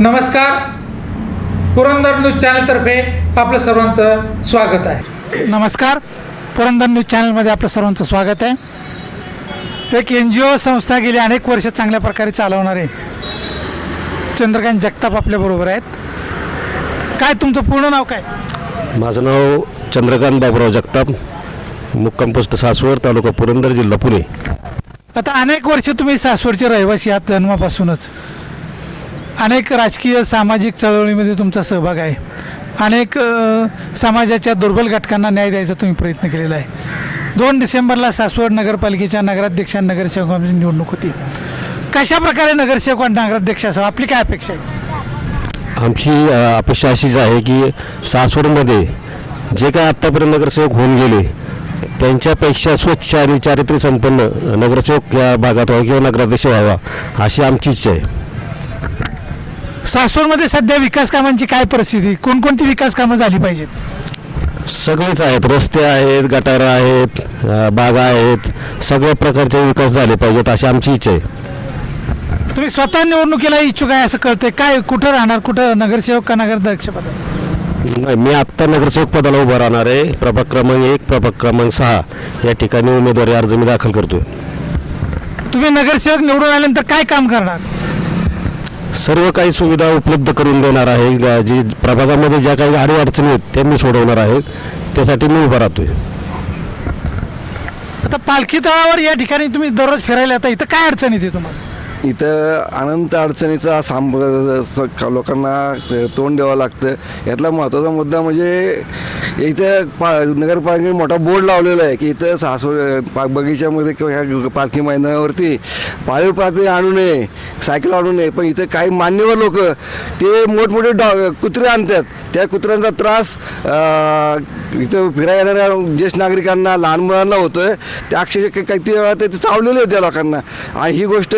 नमस्कार. पुरंदर न्यूज चॅनलतर्फे आपलं सर्वांचं स्वागत आहे. नमस्कार. पुरंदर न्यूज चॅनलमध्ये आपलं सर्वांचं स्वागत आहे. एक एन जी ओ संस्था गेली अनेक वर्ष चांगल्या प्रकारे चालवणारे चंद्रकांत जगताप आपल्याबरोबर आहेत. काय तुमचं पूर्ण नाव काय? माझं नाव चंद्रकांत बाबुराव जगताप मुक्काम पोस्ट सासवड तालुका पुरंदर जिल्हा पुणे. आता अनेक वर्ष तुम्ही सासवडचे रहिवासी आहात जन्मापासूनच. अनेक राजकीय सामाजिक चळवळीमध्ये तुमचा सहभाग आहे. अनेक समाजाच्या दुर्बल घटकांना न्याय द्यायचा तुम्ही प्रयत्न केलेला आहे. दोन डिसेंबरला सासवड नगरपालिकेच्या नगराध्यक्ष आणि नगरसेवकांची निवडणूक होती. कशा प्रकारे नगरसेवक आणि नगराध्यक्ष असावं? आपली काय अपेक्षा आहे? आमची अपेक्षा अशीच आहे की सासवडमध्ये जे काय आत्तापर्यंत नगरसेवक होऊन गेले त्यांच्यापेक्षा स्वच्छ आणि चारित्र्य संपन्न नगरसेवक या भागात व्हावा किंवा नगराध्यक्ष व्हावा अशी आमची इच्छा आहे. सासवडमध्ये सध्या विकास कामांची काय परिस्थिती? कोणकोणती विकास कामं झाली पाहिजेत? सगळेच आहेत. रस्ते आहेत गटारं आहेत बागा आहेत. सगळ्या प्रकारचे विकास झाले पाहिजेत अशी आमची इच्छा आहे. तुम्ही स्वतः निवडणुकीला इच्छुक आहे असं कळतंय. काय कुठं राहणार? कुठं नगरसेवक का नगराध्यक्ष पद नाही मी आत्ता नगरसेवक पदाला उभा राहणार आहे. प्रभाग क्रमांक एक प्रभाग क्रमांक सहा. या ठिकाणी उमेदवारी अर्ज मी दाखल करतोय. तुम्ही नगरसेवक निवडून आल्यानंतर काय काम करणार? सर्व काही सुविधा उपलब्ध करून देणार आहे. जी प्रभागामध्ये ज्या काही अडीअडचणी आहेत त्या मी सोडवणार आहे. त्यासाठी मी उभा राहतोय. आता पालखी तळावर या ठिकाणी तुम्ही दररोज फिरायला येता इथं काय अडचण येते तुम्हाला? इथं अनंत अडचणीचा साम लोकांना तोंड द्यावं लागतं. यातला महत्त्वाचा मुद्दा म्हणजे इथं पा नगरपालिकेने मोठा बोर्ड लावलेला आहे की इथं सासव पा बगीच्यामध्ये किंवा ह्या पालखी मैदानावरती पाळीव प्राणी आणू नये सायकल आणू नये पण इथं काही मान्यवर लोक ते मोठमोठे डॉ कुत्रे आणतात. त्या कुत्र्यांचा त्रास इथं फिरायला येणाऱ्या ज्येष्ठ नागरिकांना लहान मुलांना होतोय. त्या अक्षरशः काही ते वेळा ते चावलेले होते त्या लोकांना. आणि ही गोष्ट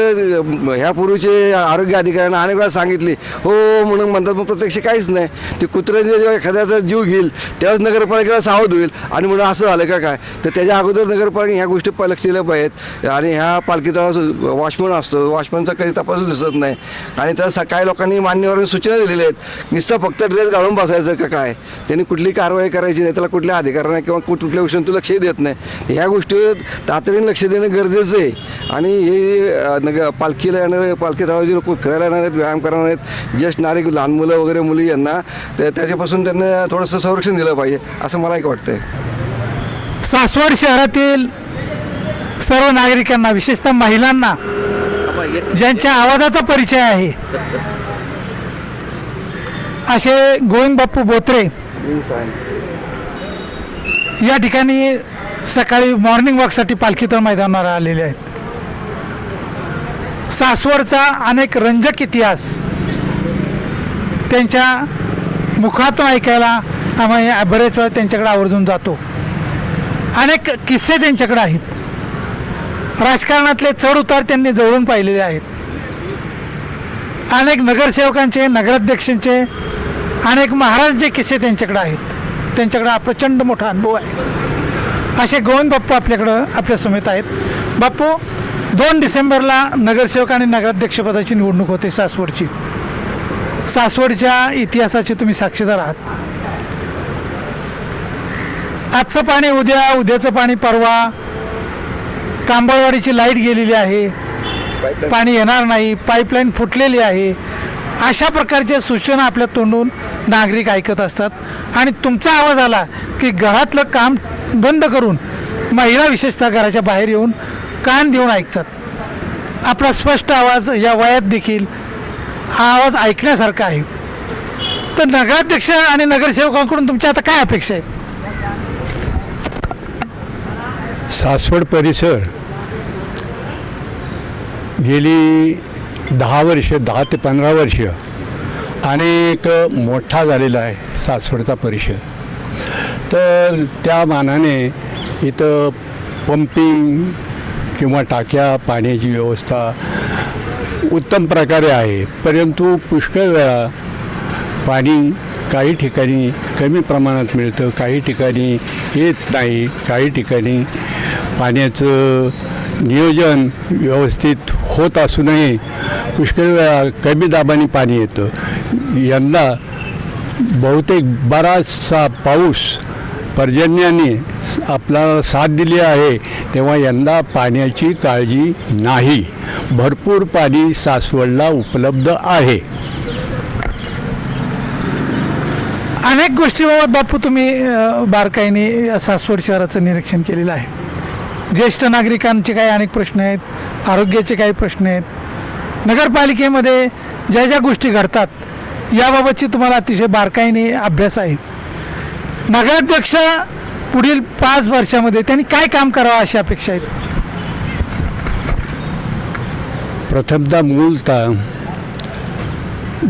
ह्यापूर्वीचे आरोग्य अधिकाऱ्यांना अनेक वेळा सांगितली हो म्हणून म्हणतात मग प्रत्यक्ष काहीच नाही. ते कुत्र्याने जेव्हा एखाद्याचा जीव घेईल त्यावेळेस नगरपालिकेला सावध होईल. आणि म्हणून असं झालं का काय? तर त्याच्या अगोदर नगरपालिका ह्या गोष्टी लक्ष दिल्या पाहिजेत. आणि ह्या पालखीचा वॉचमन असतो वॉचमनचा काही तपासच दिसत नाही. आणि त्या सकाळी लोकांनी मान्यवरांनी सूचना दिलेल्या आहेत नुसतं फक्त ड्रेस घालून बसायचं का काय? त्यांनी कुठली कारवाई करायची नाही त्याला कुठल्या अधिकाऱ्यांना किंवा कुठ- कुठल्या तू लक्ष देत नाही. ह्या गोष्टीवर तातडीने लक्ष देणं गरजेचं आहे. आणि हे नगर पालखी पालखीला येणारे पालखी जे लोक फिरायला येणार आहेत व्यायाम करणार आहेत. ज्येष्ठ नागरिक लहान मुलं वगैरे मुली यांना त्याच्यापासून त्यांना थोडंसं संरक्षण दिलं पाहिजे असं मला एक वाटतंय. सासवड शहरातील सर्व नागरिकांना विशेषतः महिलांना ज्यांच्या आवाजाचा परिचय आहे असे गोविंद बाप्पू बोत्रे या ठिकाणी सकाळी मॉर्निंग वॉकसाठी पालखीतळ मैदानावर आलेले आहेत. सासवडचा अनेक रंजक इतिहास त्यांच्या मुखातून ऐकायला आम्ही बरेच वेळा त्यांच्याकडे आवर्जून जातो. अनेक किस्से त्यांच्याकडे आहेत. राजकारणातले चढउतार त्यांनी जवळून पाहिलेले आहेत. अनेक नगरसेवकांचे नगराध्यक्षांचे अनेक महाराजांचे किस्से त्यांच्याकडे आहेत. त्यांच्याकडे हा प्रचंड मोठा अनुभव आहे. असे गोविंद बाप्पू आपल्याकडं आपल्या समेत आहेत. बाप्पू दोन डिसेंबरला नगरसेवक आणि नगराध्यक्षपदाची निवडणूक होते सासवडची. सासवडच्या इतिहासाचे तुम्ही साक्षीदार आहात. आजचं पाणी उद्या उद्याचं पाणी परवा कांबळवाडीची लाइट गेलेली आहे. पाणी येणार नाही पाईपलाईन फुटलेली आहे. अशा प्रकारच्या सूचना आपल्या तोंडून नागरिक ऐकत असतात. आणि तुमचा आवाज आला की घरातलं काम बंद करून महिला विशेषतः घराच्या बाहेर येऊन कान देऊन ऐकतात. आपला स्पष्ट आवाज या वयात देखील हा आवाज ऐकण्यासारखा आहे. तर नगराध्यक्ष आणि नगरसेवकांकडून तुमच्या आता काय अपेक्षा आहेत? सासवड परिसर गेली दहा वर्ष दहा ते पंधरा वर्ष अनेक मोठा झालेला आहे सासवडचा परिसर. तर त्या मानाने इथं पंपिंग किंवा टाक्या पाण्याची व्यवस्था उत्तम प्रकारे आहे. परंतु पुष्कळ वेळा पाणी काही ठिकाणी कमी प्रमाणात मिळतं काही ठिकाणी येत नाही काही ठिकाणी पाण्याचं नियोजन व्यवस्थित होत असूनही पुष्कळ वेळा कमी दाबाने पाणी येतं. यंदा बहुतेक बराचसा पाऊस पर्जन्याने आपल्याला साथ दिली आहे तेव्हा यंदा पाण्याची काळजी नाही. भरपूर पाणी सासवडला उपलब्ध आहे. अनेक गोष्टीबाबत बापू तुम्ही बारकाईने या सासवड शहराचं निरीक्षण केलेलं आहे. ज्येष्ठ नागरिकांचे काही अनेक प्रश्न आहेत आरोग्याचे काही प्रश्न आहेत. नगरपालिकेमध्ये ज्या ज्या गोष्टी घडतात याबाबतची तुम्हाला अतिशय बारकाईने अभ्यास आहे. नगराध्यक्ष पुढील पाच वर्षामध्ये त्यांनी काय काम करावं अशी अपेक्षा आहेत प्रथमतः मूलतः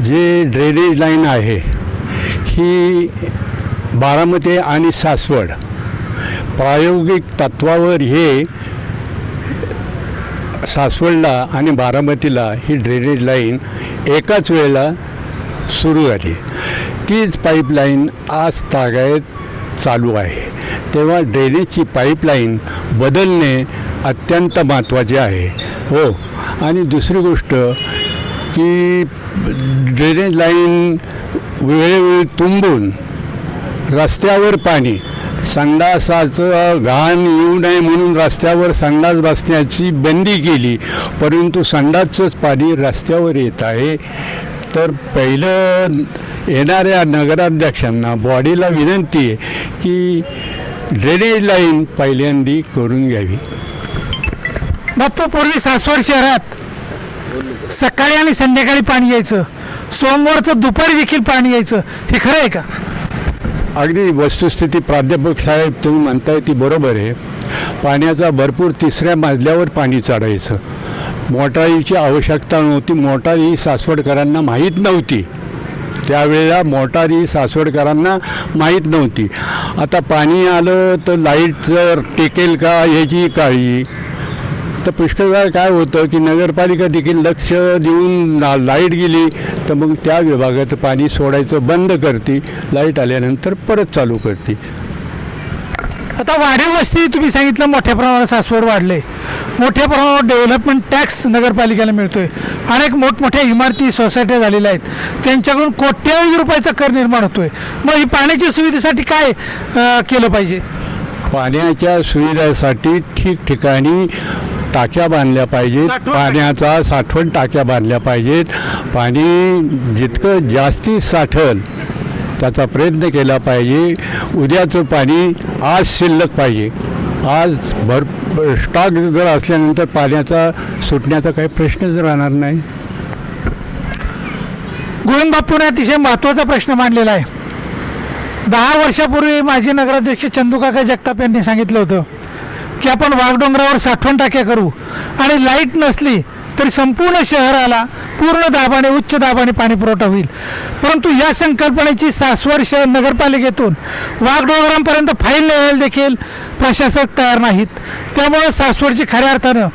जे ड्रेनेज लाईन आहे ही बारामती आणि सासवड प्रायोगिक तत्वावर हे सासवडला आणि बारामतीला ही ड्रेनेज लाईन एकाच वेळेला सुरू झाली. तीच पाईपलाईन आज तागायत चालू आहे. तेव्हा ड्रेनेजची पाईपलाईन बदलणे अत्यंत महत्त्वाचे आहे. हो. आणि दुसरी गोष्ट की ड्रेनेज लाईन वेळोवेळी तुंबून रस्त्यावर पाणी संडासाचं घाण येऊ नये म्हणून रस्त्यावर संडास बसण्याची बंदी केली परंतु संडासचंच पाणी रस्त्यावर येत आहे. तर पहिलं येणाऱ्या नगराध्यक्षांना बॉडीला विनंती आहे की ड्रेनेज लाईन पहिल्यांदी करून घ्यावी. बाप्पा पूर्वी सासवड शहरात सकाळी आणि संध्याकाळी पाणी यायचं. सोमवारचं दुपारी देखील पाणी यायचं. हे खरं आहे का? अगदी वस्तुस्थिती प्राध्यापक साहेब तुम्ही म्हणताय ती बरोबर आहे. पाण्याचा भरपूर तिसऱ्या मजल्यावर पाणी चढायचं. मोटारीची आवश्यकता नव्हती. मोटार ही सासवडकरांना माहीत नव्हती. त्यावेळेला मोटार ही सासवडकरांना माहीत नव्हती. आता पाणी आलं तर लाइट जर टेकेल का ह्याची काळजी? तर पुष्कळ वेळा काय होतं की नगरपालिका देखील लक्ष देऊन ला- लाइट गेली तर मग त्या विभागात पाणी सोडायचं बंद करते. लाइट आल्यानंतर परत चालू करते. आता वाढीव वस्ती तुम्ही सांगितलं मोठ्या प्रमाणात सासवड वाढले. मोठ्या प्रमाणावर डेव्हलपमेंट टॅक्स नगरपालिकेला मिळतोय. अनेक मोठमोठ्या इमारती सोसायट्या झालेल्या आहेत. त्यांच्याकडून कोट्यावधी रुपयाचा कर निर्माण होतोय. मग ही पाण्याच्या सुविधेसाठी काय केलं पाहिजे? पाण्याच्या सुविधेसाठी ठिकठिकाणी टाक्या बांधल्या पाहिजेत. पाण्याचा साठवण टाक्या बांधल्या पाहिजेत. पाणी जितकं जास्ती साठल त्याचा प्रयत्न केला पाहिजे. उद्याचं पाणी आज शिल्लक पाहिजे. आज भर स्टॉक जर असल्यानंतर पाण्याचा सुटण्याचा काही प्रश्नच राहणार नाही. गोविंद बापूने अतिशय महत्त्वाचा प्रश्न मांडलेला आहे. दहा वर्षापूर्वी माजी नगराध्यक्ष चंदूकाका जगताप यांनी सांगितलं होतं की आपण वाघडोंगरावर साठवण टाक्या करू आणि लाइट नसली तरी संपूर्ण शहराला पूर्ण दाबाने उच्च दाबाने पाणी पुरवठा होईल. परंतु या संकल्पनेची सासवड शहर नगरपालिकेतून वाघडोगरांपर्यंत फाईल न्यायला देखील प्रशासक तयार नाहीत. त्यामुळे सासवडची खऱ्या अर्थानं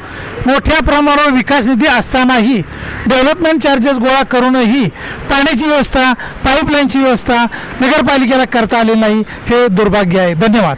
मोठ्या प्रमाणावर विकास निधी असतानाही डेव्हलपमेंट चार्जेस गोळा करूनही पाण्याची व्यवस्था पाईपलाईनची व्यवस्था नगरपालिकेला करता आली नाही हे दुर्भाग्य आहे. धन्यवाद.